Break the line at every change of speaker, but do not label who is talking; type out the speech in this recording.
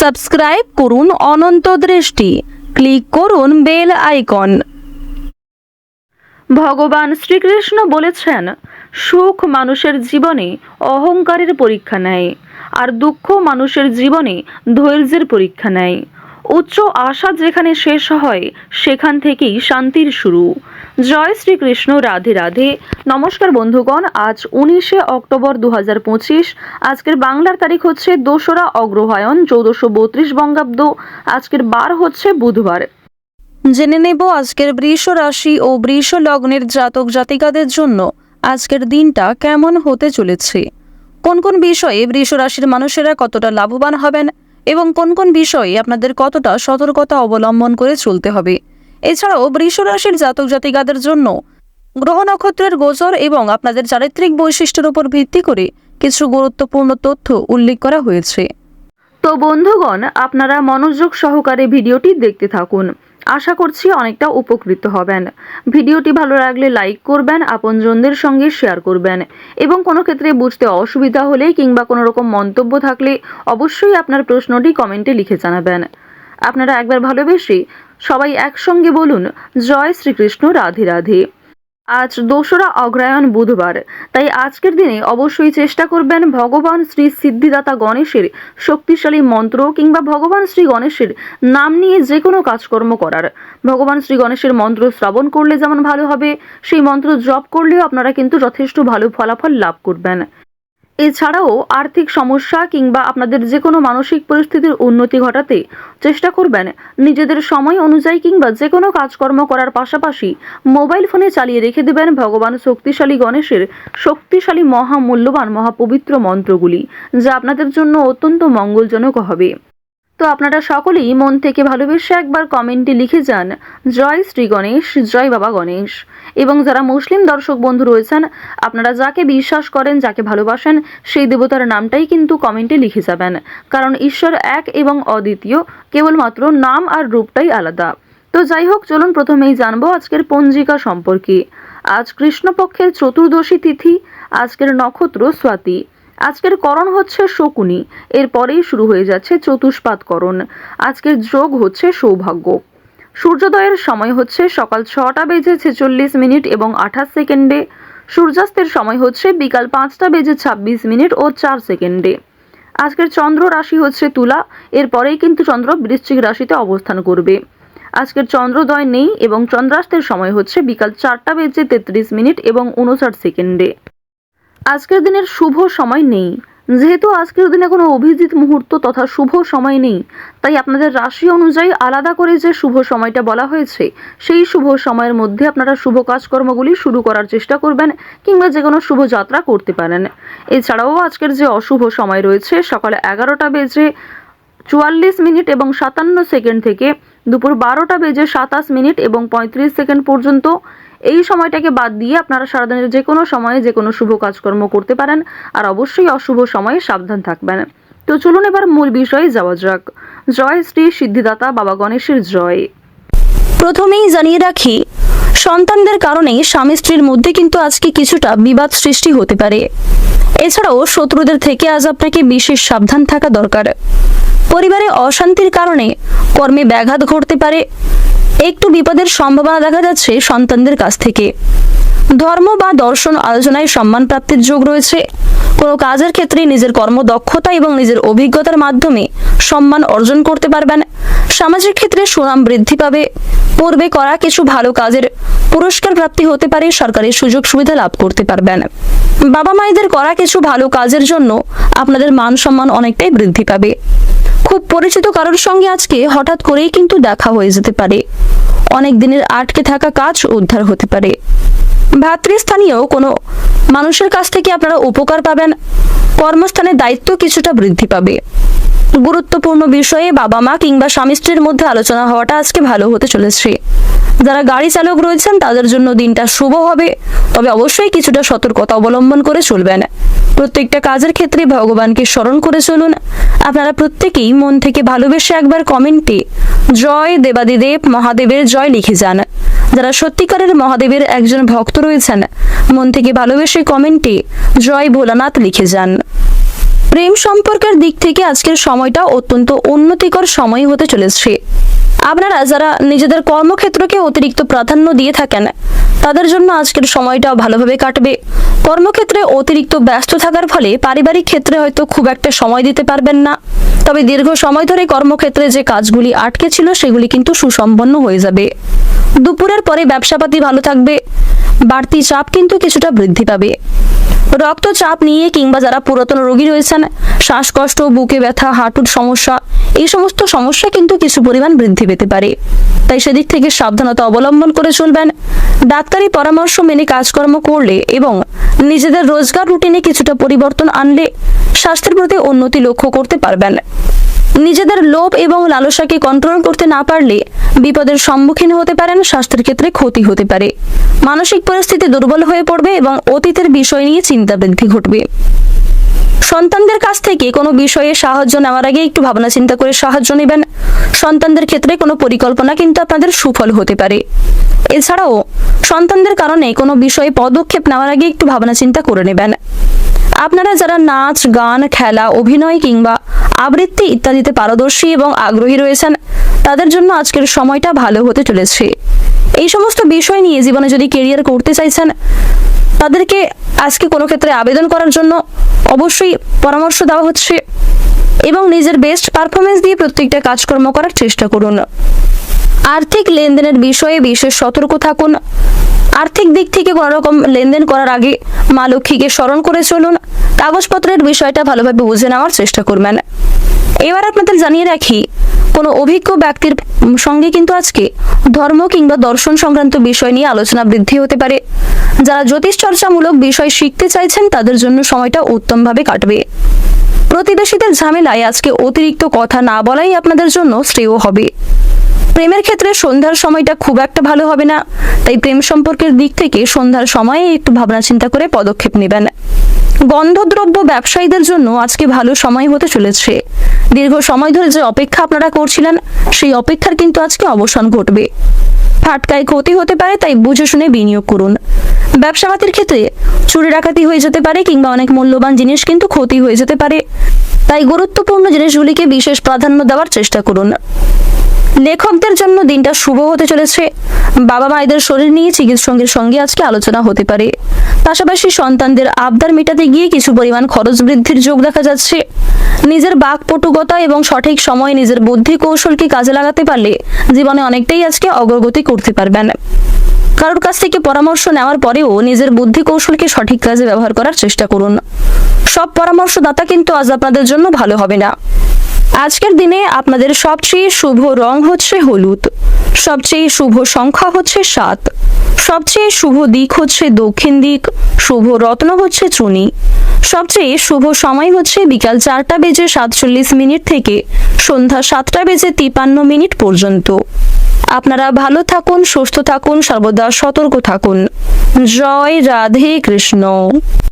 Subscribe করুন অনন্ত দৃষ্টি। Click করুন বেল আইকন। ভগবান শ্রীকৃষ্ণ বলেছেন, সুখ মানুষের জীবনে অহংকারের পরীক্ষা নেয়, আর দুঃখ মানুষের জীবনে ধৈর্যের পরীক্ষা নেয়। উচ্চ আশা যেখানে শেষ হয়, সেখান থেকেই শান্তির শুরু। জয় শ্রীকৃষ্ণ, রাধে রাধে। নমস্কার বন্ধুগণ, আজ উনিশে অক্টোবর দু আজকের বাংলার তারিখ হচ্ছে দোসরা অগ্রহায়ণ, চৌদ্দশো বত্রিশ বঙ্গাব্দ। আজকের বার হচ্ছে বুধবার। জেনে নেব আজকের বৃষ রাশি ও বৃষ লগ্নের জাতক জাতিকাদের জন্য আজকের দিনটা কেমন হতে চলেছে। কোন কোন বিষয়ে বৃষ রাশির মানুষেরা কতটা লাভবান হবেন এবং কোন কোন বিষয়ে আপনাদের কতটা সতর্কতা অবলম্বন করে চলতে হবে। এছাড়াও বৃষ রাশির জাতক জাতিকাদের জন্য গ্রহ নক্ষত্রের গোচর এবং আপনাদের চারিত্রিক বৈশিষ্ট্যের উপর ভিত্তি করে কিছু গুরুত্বপূর্ণ তথ্য উল্লেখ করা হয়েছে। তো বন্ধুগণ, আপনারা মনোযোগ সহকারে ভিডিওটি দেখতে থাকুন। আশা করছি অনেকটা উপকৃত হবেন। ভিডিওটি ভালো লাগলে লাইক করবেন, আপনজনদের সঙ্গে শেয়ার করবেন এবং কোনো ক্ষেত্রে বুঝতে অসুবিধা হলে কিংবা কোনো রকম মন্তব্য থাকলে অবশ্যই আপনার প্রশ্নটি কমেন্টে লিখে জানাবেন। আপনারা একবার ভালোবেসে সবাই একসঙ্গে বলুন, জয় শ্রীকৃষ্ণ, রাধে রাধে। আজ দোসরা অগ্রায়ণ বুধবার, তাই আজকের দিনে অবশ্যই চেষ্টা করবেন ভগবান শ্রী সিদ্ধিদাতা গণেশের শক্তিশালী মন্ত্র কিংবা ভগবান শ্রী গণেশের নাম নিয়ে যে কোনো কাজকর্ম করার। ভগবান শ্রী গণেশের মন্ত্র শ্রবণ করলে যেমন ভালো হবে, সেই মন্ত্র জপ করলেও আপনারা কিন্তু যথেষ্ট ভালো ফলাফল লাভ করবেন। এছাড়াও আর্থিক সমস্যা কিংবা আপনাদের যে কোনো মানসিক পরিস্থিতির উন্নতি ঘটাতে চেষ্টা করবেন। নিজেদের সময় অনুযায়ী কিংবা যে কোনো কাজকর্ম করার পাশাপাশি মোবাইল ফোনে চালিয়ে রেখে দেবেন ভগবান শক্তিশালী গণেশের শক্তিশালী মহামূল্যবান মহাপবিত্র মন্ত্রগুলি, যা আপনাদের জন্য অত্যন্ত মঙ্গলজনক হবে। তো আপনারা সকলেই মন থেকে ভালোবেসে একবার কমেন্টে লিখে যান, জয় শ্রী গণেশ, জয় বাবা গণেশ। এবং যারা মুসলিম দর্শক বন্ধু রয়েছেন, আপনারা যাকে বিশ্বাস করেন, যাকে ভালোবাসেন, সেই দেবতার নামটাই কিন্তু কমেন্টে লিখে যাবেন। কারণ ঈশ্বর এক এবং অদ্বিতীয়, কেবলমাত্র নাম আর রূপটাই আলাদা। তো যাই হোক, চলুন প্রথমেই জানব আজকের পঞ্জিকা সম্পর্কে। আজ কৃষ্ণপক্ষের চতুর্দশী তিথি, আজকের নক্ষত্র স্বাতি। আজকের করণ হচ্ছে শকুনি, এরপরেই শুরু হয়ে যাচ্ছে চতুষ্পাত করণ আজকের যোগ হচ্ছে সৌভাগ্য। সূর্যোদয়ের সময় হচ্ছে সকাল ছটা বেজে ছেচল্লিশ মিনিট এবং আঠাশ সেকেন্ডে। সূর্যাস্তের সময় হচ্ছে বিকাল পাঁচটা বেজে ছাব্বিশ মিনিট ও চার সেকেন্ডে। আজকের চন্দ্র রাশি হচ্ছে তুলা, এরপরেই কিন্তু চন্দ্র বৃশ্চিক রাশিতে অবস্থান করবে। আজকের চন্দ্রোদয় নেই এবং চন্দ্রাস্তের সময় হচ্ছে বিকাল চারটা বেজে তেত্রিশ মিনিট এবং উনষাট সেকেন্ডে। আজকের দিনের শুভ সময় নেই। যেহেতু আজকের দিনে কোনো অভিজিৎ মুহূর্ত তথা শুভ সময় নেই, তাই আপনাদের রাশি অনুযায়ী আলাদা করে যে শুভ সময়টা বলা হয়েছে, সেই শুভ সময়ের মধ্যে আপনারা শুভ কাজকর্মগুলি শুরু করার চেষ্টা করবেন কিংবা যে কোনো শুভ যাত্রা করতে পারেন। এছাড়াও আজকের যে অশুভ সময় রয়েছে, সকালে এগারোটা বেজে চুয়াল্লিশ মিনিট এবং সাতান্ন সেকেন্ড থেকে দুপুর বারোটা বেজে সাতাশ মিনিট এবং পঁয়ত্রিশ সেকেন্ড পর্যন্ত এই সময়টাকে বাদ দিয়ে আপনারা সারাদিনের যে কোনো সময়ে যে কোনো শুভ কাজকর্ম করতে পারেন, আর অবশ্যই অশুভ সময়ে সাবধান থাকবেন। তো চলুন এবার মূল বিষয়ে যাওয়া যাক। জয় শ্রী সিদ্ধিদাতা বাবা গণেশের জয়। প্রথমেই জানিয়ে রাখি, সন্তানদের কারণে স্বামী স্ত্রীর মধ্যে কিন্তু আজকে কিছুটা বিবাদ সৃষ্টি হতে পারে। এছাড়াও শত্রুদের থেকে আজ আপনাকে বিশেষ সাবধান থাকা দরকার। পরিবারে অশান্তির কারণে কর্মে ব্যাঘাত ঘটতে পারে একটু বিপদের সম্ভাবনা দেখা যাচ্ছে সন্তানদের কাছ থেকে। ধর্ম বা দর্শন আলোচনায় সম্মান প্রাপ্তির যোগ রয়েছে। কোনো কাজের ক্ষেত্রে নিজের কর্মদক্ষতা এবং নিজের অভিজ্ঞতার মাধ্যমে সম্মান অর্জন করতে পারবেন। সামাজিক ক্ষেত্রে সুনাম বৃদ্ধি পাবে। পূর্বে করা কিছু ভালো কাজের পুরস্কার প্রাপ্তি হতে পারে সরকারি সুযোগ সুবিধা লাভ করতে পারবেন। বাবা মায়েদের করা কিছু ভালো কাজের জন্য আপনাদের মান সম্মান অনেকটাই বৃদ্ধি পাবে। খুব পরিচিত কারোর সঙ্গে আজকে হঠাৎ করেই কিন্তু দেখা হয়ে যেতে পারে। অনেক দিনের আটকে থাকা কাজ উদ্ধার হতে পারে। ভাতৃস্থানীয় কোনো মানুষের কাছ থেকে আপনারা উপকার পাবেন। কর্মস্থানে দায়িত্ব কিছুটা বৃদ্ধি পাবে। গুরুত্বপূর্ণ বিষয়ে বাবা মা কিংবা স্বামী স্ত্রীর মধ্যে আলোচনা হওয়াটা আজকে ভালো হতে চলেছে। যারা গাড়ি চালক রয়েছেন, তাদের জন্য দিনটা শুভ হবে। তবে অবশ্যই কিছুটা সতর্কতা অবলম্বন করে চলবেন প্রত্যেকটা কাজের ক্ষেত্রে ভগবানকে স্মরণ করে চলুন। আপনারা প্রত্যেকেই মন থেকে ভালোবেসে একবার কমেন্টে জয় দেবাদিদেব মহাদেবের জয় লিখে যান। যারা সত্যিকারের মহাদেবের একজন ভক্ত রয়েছেন, মন থেকে ভালোবেসে কমেন্টে জয় ভোলানাথ লিখে যান।
প্রেম সম্পর্কের দিক থেকে আজকের সময়টা অত্যন্ত উন্নতিকর সময় হতে চলেছে। আপনারা যারা নিজেদের কর্মক্ষেত্রকে অতিরিক্ত প্রাধান্য দিয়ে থাকেন, তাদের জন্য আজকের সময়টা ভালোভাবে কাটবে। কর্মক্ষেত্রে অতিরিক্ত ব্যস্ত থাকার ফলে পারিবারিক ক্ষেত্রে হয়তো খুব একটা সময় দিতে পারবেন না। তবে দীর্ঘ সময় ধরে কর্মক্ষেত্রে যে কাজগুলি আটকে ছিল, সেগুলি কিন্তু সুসম্পন্ন হয়ে যাবে। দুপুরের পরে ব্যবসাপাতি ভালো থাকবে, বাড়তি চাপ কিন্তু কিছুটা বৃদ্ধি পাবে। রক্তচাপ নিয়ে কিংবা যারা পুরাতন রোগী রয়েছেন, শ্বাসকষ্ট, বুকে ব্যথা, হাঁটুর সমস্যা, এই সমস্ত সমস্যা কিন্তু কিছু পরিমাণ বৃদ্ধি পেতে পারে। তাই সেদিক থেকে সাবধানতা অবলম্বন করে চলবেন। ডাক্তারি পরামর্শ মেনে কাজকর্ম করলে এবং নিজেদের রোজগার রুটিনে কিছুটা পরিবর্তন আনলে স্বাস্থ্যের প্রতি উন্নতি লক্ষ্য করতে পারবেন। নিজেদের লোভ এবং লালসাকে কন্ট্রোল করতে না পারলে বিপদের সম্মুখীন হতে পারেন, স্বাস্থ্যের ক্ষেত্রে ক্ষতি হতে পারে। মানসিক পরিস্থিতি দুর্বল হয়ে পড়বে এবং অতীতের বিষয় নিয়ে চিন্তা বৃদ্ধি ঘটবে। সন্তানদের কাছ থেকে কোনো বিষয়ে সাহায্য নেওয়ার আগে একটু ভাবনা চিন্তা করে সাহায্য নেবেন। সন্তানদের ক্ষেত্রে কোনো পরিকল্পনা কিন্তু আপনাদের সুফল হতে পারে। এছাড়াও সন্তানদের কারণে কোনো বিষয়ে পদক্ষেপ নেওয়ার আগে একটু ভাবনা চিন্তা করে নেবেন। আপনারা যারা নাচ, গান, খেলা, অভিনয় কিংবা আবৃত্তি ইত্যাদিতে পারদর্শী এবং আগ্রহী রয়েছেন, তাদের জন্য আজকের সময়টা ভালো হতে চলেছে। এই সমস্ত বিষয় নিয়ে জীবনে যদি কেরিয়ার করতে চাইছেন, তাদেরকে আজকে কোনো ক্ষেত্রে আবেদন করার জন্য অবশ্যই পরামর্শ দেওয়া হচ্ছে এবং নিজের বেস্ট পারফরমেন্স দিয়ে প্রত্যেকটা কাজকর্ম করার চেষ্টা করুন। আর্থিক লেনদেনের বিষয়ে বিশেষ সতর্ক থাকুন। আর্থিক দিক থেকে কোনো রকম লেনদেন করার আগে মা লক্ষ্মীকে স্মরণ করে চলুন। কাগজপত্রের বিষয়টা ভালোভাবে বুঝে নেওয়ার চেষ্টা করবেন। এবার আপনাদের জানিয়ে রাখি, কোনো অভিজ্ঞ ব্যক্তির সঙ্গে কিন্তু আজকে ধর্ম কিংবা দর্শন সংক্রান্ত বিষয় নিয়ে আলোচনা বৃদ্ধি হতে পারে। যারা জ্যোতিষ চর্চামূলক বিষয় শিখতে চাইছেন, তাদের জন্য সময়টা উত্তমভাবে কাটবে। প্রতিবেশীদের ঝামেলায় আজকে অতিরিক্ত কথা না বলাই আপনাদের জন্য শ্রেয় হবে। প্রেমের ক্ষেত্রে সন্ধ্যার সময়টা খুব একটা ভালো হবে না। তাই প্রেম সম্পর্কের দিক থেকে সন্ধ্যার সময়ে একটু ভাবনা চিন্তা করে পদক্ষেপ নেবেন। গন্ধদ্রব্য ব্যবসায়ীদের জন্য আজকে ভালো সময় হতে চলেছে। দীর্ঘ সময় ধরে যে অপেক্ষা আপনারা করছিলেন, সেই অপেক্ষার কিন্তু আজকে অবসান ঘটবে। ফাটকায় ক্ষতি হতে পারে, তাই বুঝে শুনে বিনিয়োগ করুন। ব্যবসাপাতির ক্ষেত্রে চুরি ডাকাতি হয়ে যেতে পারে কিংবা অনেক মূল্যবান জিনিস কিন্তু ক্ষতি হয়ে যেতে পারে। তাই গুরুত্বপূর্ণ জিনিসগুলিকে বিশেষ প্রাধান্য দেওয়ার চেষ্টা করুন। লেখকদের জন্য দিনটা শুভ হতে চলেছে। বাবা মায়েদের শরীর নিয়ে চিকিৎসকের সঙ্গে আজকে আলোচনা হতে পারে। পাশাপাশি সন্তানদের আবদার মেটাতে গিয়ে কিছু পরিমাণ খরচ বৃদ্ধির যোগ দেখা যাচ্ছে। নিজের বাক পটুকতা এবং সঠিক সময়ে নিজের বুদ্ধি কৌশলকে কাজে লাগাতে পারলে জীবনে অনেকটাই আজকে অগ্রগতি করতে পারবেন। কারোর কাছ থেকে পরামর্শ নেওয়ার পরেও নিজের বুদ্ধি কৌশলকে সঠিক কাজে ব্যবহার করার চেষ্টা করুন। সব পরামর্শদাতা কিন্তু আজ আপনাদের জন্য ভালো হবে না। আজকের দিনে আপনাদের সবচেয়ে শুভ রং হচ্ছে হলুদ, সবচেয়ে শুভ সংখ্যা হচ্ছে সাত, সবচেয়ে শুভ দিক হচ্ছে দক্ষিণ দিক, শুভ রত্ন হচ্ছে চুনি, সবচেয়ে শুভ সময় হচ্ছে বিকাল চারটা বেজে সাতচল্লিশ মিনিট থেকে সন্ধ্যা সাতটা বেজে তিপান্ন মিনিট পর্যন্ত। আপনারা ভালো থাকুন, সুস্থ থাকুন, সর্বদা সতর্ক থাকুন। জয় রাধে কৃষ্ণ।